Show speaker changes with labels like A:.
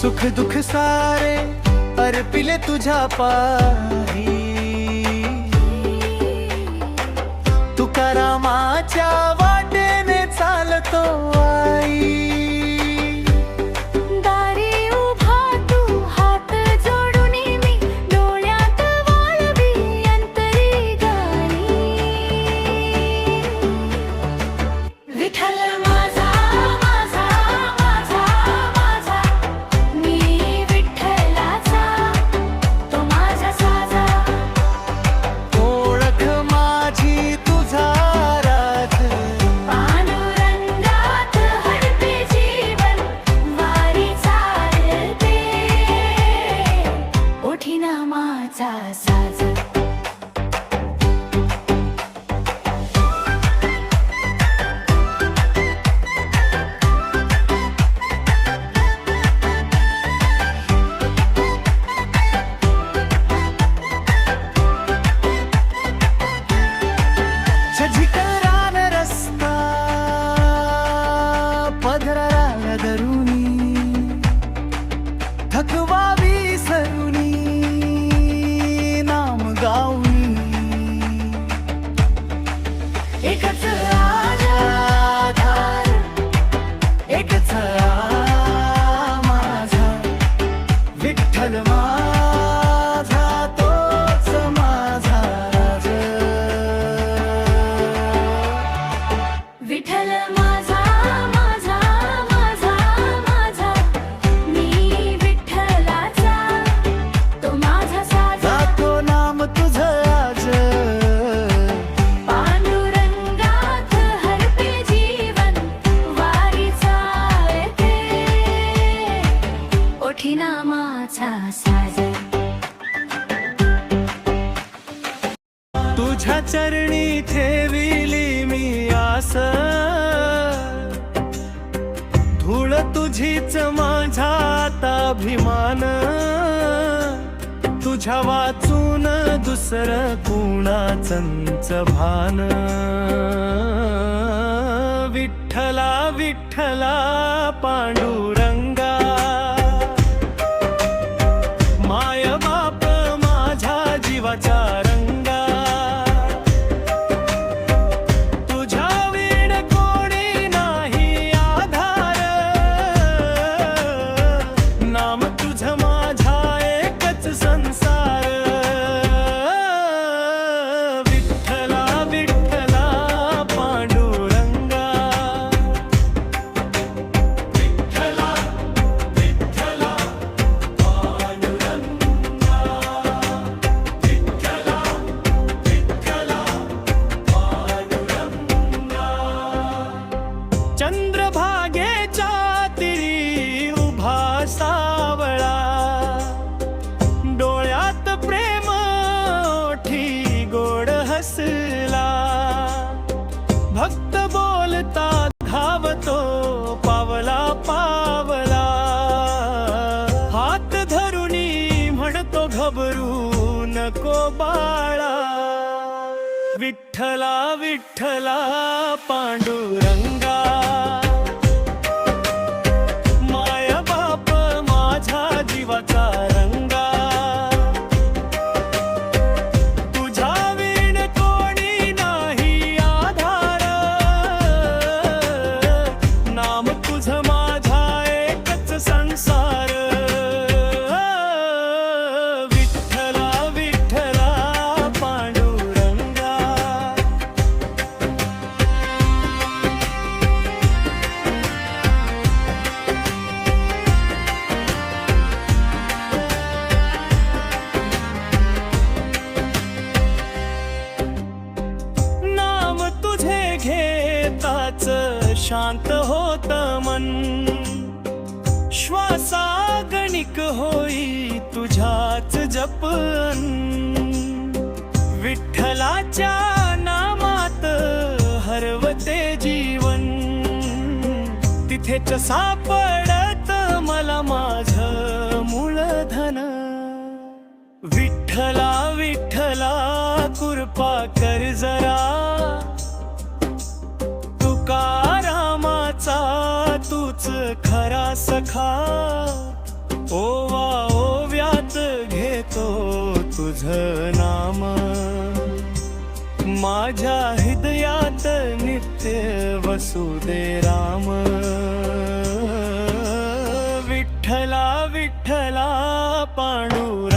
A: सुख दुख सारे अर्पिले तुझ्या पाही। तुकारामाच्या वाटेने चालतो।
B: Oh.
A: तुझ्या चरणी ठेविली मी आस धूळ तुझीच माझा आता अभिमान. तुझ्या वाचून दुसरं कुणाचंच भान. विठ्ठला विठ्ठला पांडुर বাঁচা विठ्ठला विठ्ठला पांडुरंगा. होत मन. श्वासागणिक होई तुझ्याच जपन. विठ्ठलाच्या नामात हरवते जीवन. तिथेच सापडत मला माझ मूळधन विठ्ठला विठ्ठला कृपा तुझ नाम. माझ्या हृदयात नित्य वसुदे राम. विठ्ठला विठ्ठला पांडुरंगा.